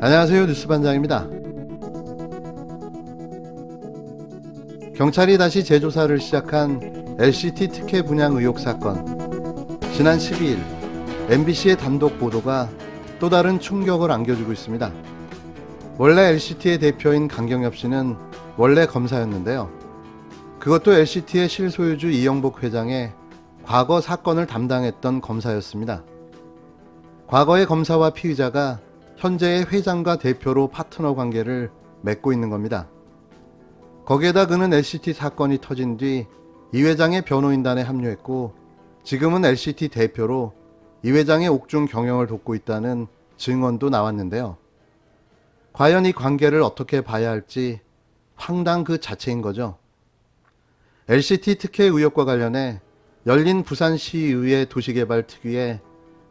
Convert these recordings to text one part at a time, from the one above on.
안녕하세요 뉴스반장입니다. 경찰이 다시 재조사를 시작한 LCT 특혜 분양 의혹 사건. 지난 12일 MBC의 단독 보도가 또 다른 충격을 안겨주고 있습니다. 원래 LCT의 대표인 강경엽 씨는 원래 검사였는데요. 그것도 LCT의 실소유주 이영복 회장의 과거 사건을 담당했던 검사였습니다. 과거의 검사와 피의자가 현재의 회장과 대표로 파트너 관계를 맺고 있는 겁니다. 거기에다 그는 LCT 사건이 터진 뒤 이 회장의 변호인단에 합류했고 지금은 LCT 대표로 이 회장의 옥중 경영을 돕고 있다는 증언도 나왔는데요. 과연 이 관계를 어떻게 봐야 할지 황당 그 자체인 거죠. LCT 특혜 의혹과 관련해 열린 부산시의회 도시개발 특위에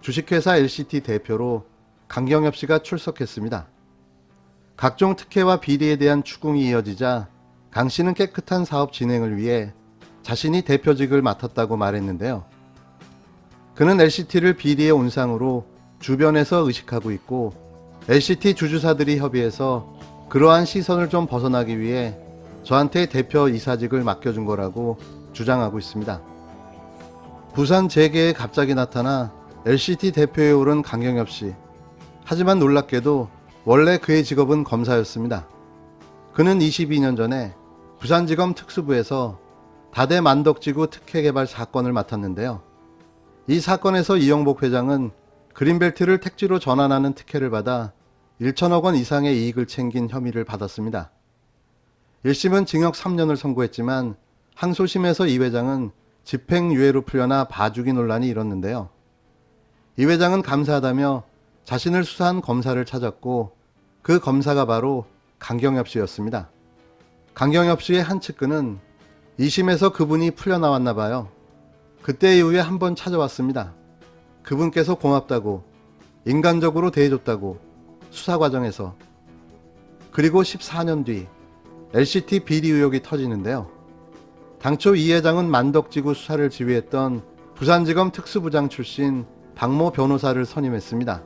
주식회사 LCT 대표로 강경엽 씨가 출석했습니다. 각종 특혜와 비리에 대한 추궁이 이어지자 강 씨는 깨끗한 사업 진행을 위해 자신이 대표직을 맡았다고 말했는데요. 그는 LCT를 비리의 온상으로 주변에서 의식하고 있고 LCT 주주사들이 협의해서 그러한 시선을 좀 벗어나기 위해 저한테 대표 이사직을 맡겨준 거라고 주장하고 있습니다. 부산 재계에 갑자기 나타나 LCT 대표에 오른 강경엽 씨. 하지만 놀랍게도 원래 그의 직업은 검사였습니다. 그는 22년 전에 부산지검 특수부에서 다대 만덕지구 특혜개발 사건을 맡았는데요. 이 사건에서 이영복 회장은 그린벨트를 택지로 전환하는 특혜를 받아 1천억 원 이상의 이익을 챙긴 혐의를 받았습니다. 1심은 징역 3년을 선고했지만 항소심에서 이 회장은 집행유예로 풀려나 봐주기 논란이 일었는데요. 이 회장은 감사하다며 자신을 수사한 검사를 찾았고 그 검사가 바로 강경엽 씨였습니다. 강경엽 씨의 한 측근은 2심에서 그분이 풀려나왔나 봐요. 그때 이후에 한 번 찾아왔습니다. 그분께서 고맙다고 인간적으로 대해줬다고 수사 과정에서 그리고 14년 뒤 LCT 비리 의혹이 터지는데요. 당초 이 회장은 만덕지구 수사를 지휘했던 부산지검 특수부장 출신 박모 변호사를 선임했습니다.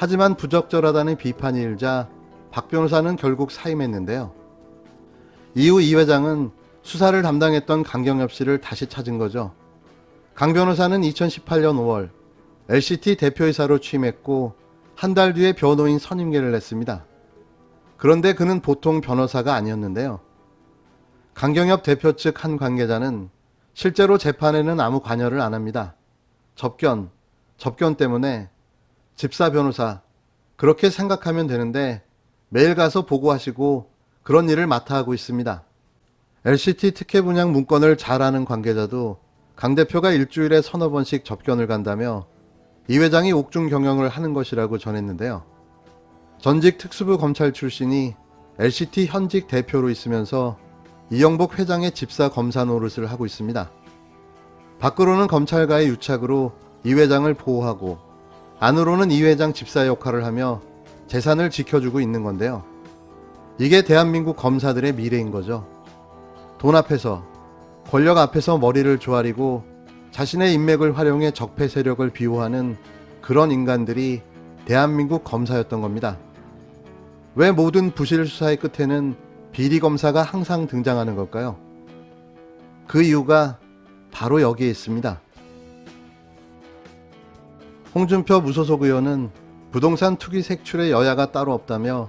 하지만 부적절하다는 비판이 일자 박 변호사는 결국 사임했는데요. 이후 이 회장은 수사를 담당했던 강경엽 씨를 다시 찾은 거죠. 강 변호사는 2018년 5월 LCT 대표이사로 취임했고 한 달 뒤에 변호인 선임계를 냈습니다. 그런데 그는 보통 변호사가 아니었는데요. 강경엽 대표 측 한 관계자는 실제로 재판에는 아무 관여를 안 합니다. 접견, 접견 때문에 집사 변호사, 그렇게 생각하면 되는데 매일 가서 보고하시고 그런 일을 맡아 하고 있습니다. LCT 특혜 분양 문건을 잘 아는 관계자도 강 대표가 일주일에 서너 번씩 접견을 간다며 이 회장이 옥중 경영을 하는 것이라고 전했는데요. 전직 특수부 검찰 출신이 LCT 현직 대표로 있으면서 이영복 회장의 집사 검사 노릇을 하고 있습니다. 밖으로는 검찰과의 유착으로 이 회장을 보호하고 안으로는 이 회장 집사 역할을 하며 재산을 지켜주고 있는 건데요. 이게 대한민국 검사들의 미래인 거죠. 돈 앞에서, 권력 앞에서 머리를 조아리고 자신의 인맥을 활용해 적폐 세력을 비호하는 그런 인간들이 대한민국 검사였던 겁니다. 왜 모든 부실 수사의 끝에는 비리 검사가 항상 등장하는 걸까요? 그 이유가 바로 여기에 있습니다. 홍준표 무소속 의원은 부동산 투기 색출에 여야가 따로 없다며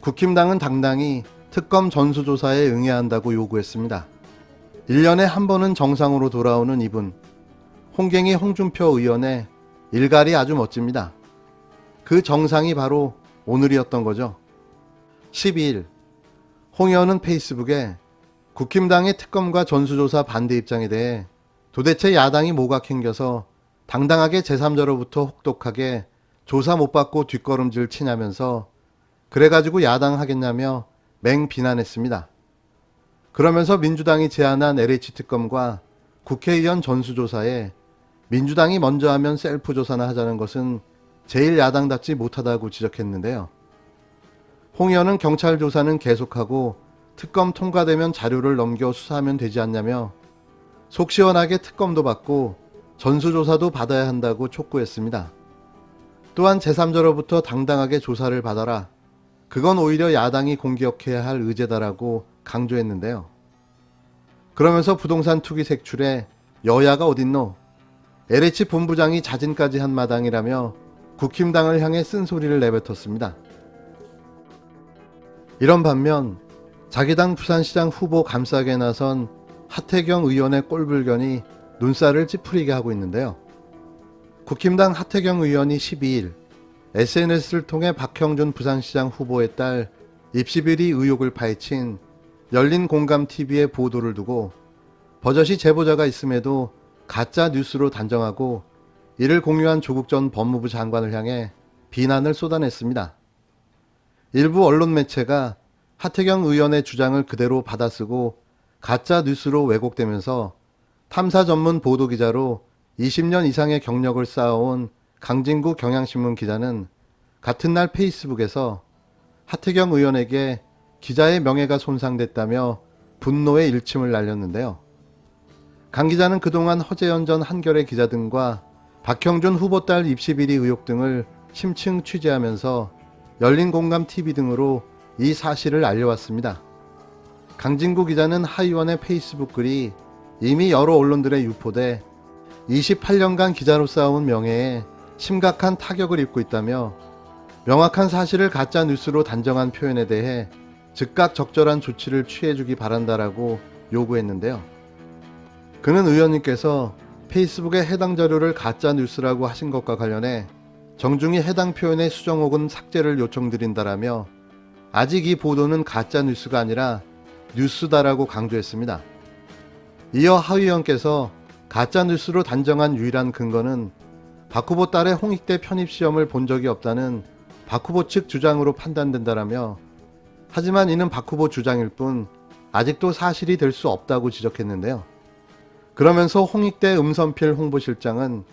국힘당은 당당히 특검 전수조사에 응해야 한다고 요구했습니다. 1년에 한 번은 정상으로 돌아오는 이분, 홍갱이 홍준표 의원의 일갈이 아주 멋집니다. 그 정상이 바로 오늘이었던 거죠. 12일, 홍 의원은 페이스북에 국힘당의 특검과 전수조사 반대 입장에 대해 도대체 야당이 뭐가 캥겨서 당당하게 제3자로부터 혹독하게 조사 못 받고 뒷걸음질 치냐면서 그래가지고 야당 하겠냐며 맹 비난했습니다. 그러면서 민주당이 제안한 LH 특검과 국회의원 전수조사에 민주당이 먼저 하면 셀프 조사나 하자는 것은 제일 야당답지 못하다고 지적했는데요. 홍 의원은 경찰 조사는 계속하고 특검 통과되면 자료를 넘겨 수사하면 되지 않냐며 속 시원하게 특검도 받고 전수조사도 받아야 한다고 촉구했습니다. 또한 제3자로부터 당당하게 조사를 받아라. 그건 오히려 야당이 공격해야 할 의제다라고 강조했는데요. 그러면서 부동산 투기 색출에 여야가 어딨노? LH 본부장이 자진까지 한 마당이라며 국힘당을 향해 쓴소리를 내뱉었습니다. 이런 반면 자기 당 부산시장 후보 감싸게 나선 하태경 의원의 꼴불견이 눈살을 찌푸리게 하고 있는데요. 국힘당 하태경 의원이 12일 SNS를 통해 박형준 부산시장 후보의 딸 입시비리 의혹을 파헤친 열린 공감 TV의 보도를 두고 버젓이 제보자가 있음에도 가짜 뉴스로 단정하고 이를 공유한 조국 전 법무부 장관을 향해 비난을 쏟아냈습니다. 일부 언론 매체가 하태경 의원의 주장을 그대로 받아쓰고 가짜 뉴스로 왜곡되면서 탐사 전문 보도 기자로 20년 이상의 경력을 쌓아온 강진구 경향신문 기자는 같은 날 페이스북에서 하태경 의원에게 기자의 명예가 손상됐다며 분노의 일침을 날렸는데요. 강 기자는 그동안 허재연 전 한겨레 기자 등과 박형준 후보 딸 입시 비리 의혹 등을 심층 취재하면서 열린 공감 TV 등으로 이 사실을 알려왔습니다. 강진구 기자는 하 의원의 페이스북 글이 이미 여러 언론들에 유포돼 28년간 기자로 쌓아온 명예에 심각한 타격을 입고 있다며 명확한 사실을 가짜 뉴스로 단정한 표현에 대해 즉각 적절한 조치를 취해주기 바란다라고 요구했는데요. 그는 의원님께서 페이스북에 해당 자료를 가짜 뉴스라고 하신 것과 관련해 정중히 해당 표현의 수정 혹은 삭제를 요청드린다라며 아직 이 보도는 가짜 뉴스가 아니라 뉴스다라고 강조했습니다. 이어 하 의원께서 가짜 뉴스로 단정한 유일한 근거는 박 후보 딸의 홍익대 편입 시험을 본 적이 없다는 박 후보 측 주장으로 판단된다라며 하지만 이는 박 후보 주장일 뿐 아직도 사실이 될 수 없다고 지적했는데요. 그러면서 홍익대 음선필 홍보실장은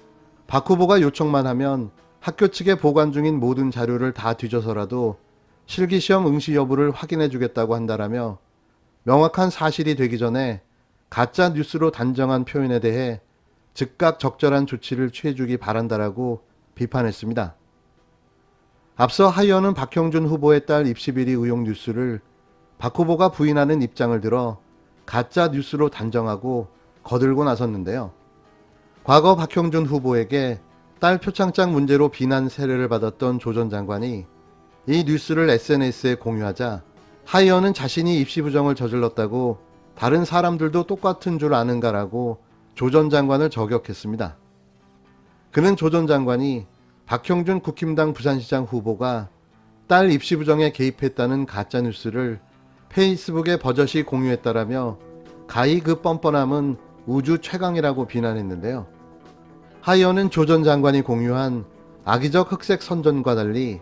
박 후보가 요청만 하면 학교 측에 보관 중인 모든 자료를 다 뒤져서라도 실기시험 응시 여부를 확인해 주겠다고 한다라며 명확한 사실이 되기 전에 가짜 뉴스로 단정한 표현에 대해 즉각 적절한 조치를 취해주기 바란다라고 비판했습니다. 앞서 하 의원은 박형준 후보의 딸 입시 비리 의혹 뉴스를 박 후보가 부인하는 입장을 들어 가짜 뉴스로 단정하고 거들고 나섰는데요. 과거 박형준 후보에게 딸 표창장 문제로 비난 세례를 받았던 조 전 장관이 이 뉴스를 SNS에 공유하자 하 의원은 자신이 입시 부정을 저질렀다고 다른 사람들도 똑같은 줄 아는가라고 조 전 장관을 저격했습니다. 그는 조 전 장관이 박형준 국힘당 부산시장 후보가 딸 입시 부정에 개입했다는 가짜 뉴스를 페이스북에 버젓이 공유했다라며 가히 그 뻔뻔함은 우주 최강이라고 비난했는데요. 하이어는 조전 장관이 공유한 악의적 흑색 선전과 달리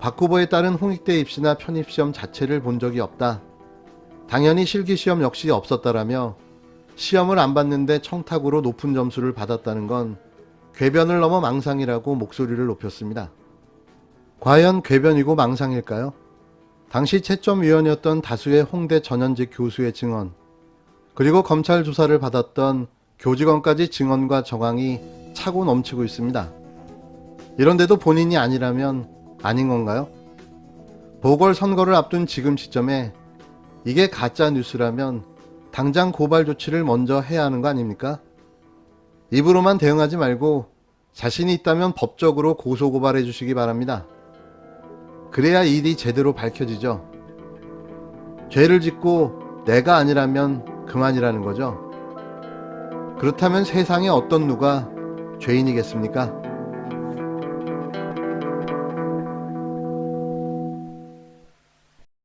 박 후보에 따른 홍익대 입시나 편입시험 자체를 본 적이 없다. 당연히 실기시험 역시 없었다라며 시험을 안 봤는데 청탁으로 높은 점수를 받았다는 건 궤변을 넘어 망상이라고 목소리를 높였습니다. 과연 궤변이고 망상일까요? 당시 채점위원이었던 다수의 홍대 전현직 교수의 증언, 그리고 검찰 조사를 받았던 교직원까지 증언과 정황이 차고 넘치고 있습니다. 이런데도 본인이 아니라면 아닌 건가요? 보궐선거를 앞둔 지금 시점에 이게 가짜 뉴스라면 당장 고발 조치를 먼저 해야 하는 거 아닙니까? 입으로만 대응하지 말고 자신이 있다면 법적으로 고소 고발해 주시기 바랍니다. 그래야 일이 제대로 밝혀지죠. 죄를 짓고 내가 아니라면 그만이라는 거죠. 그렇다면 세상에 어떤 누가 죄인이겠습니까?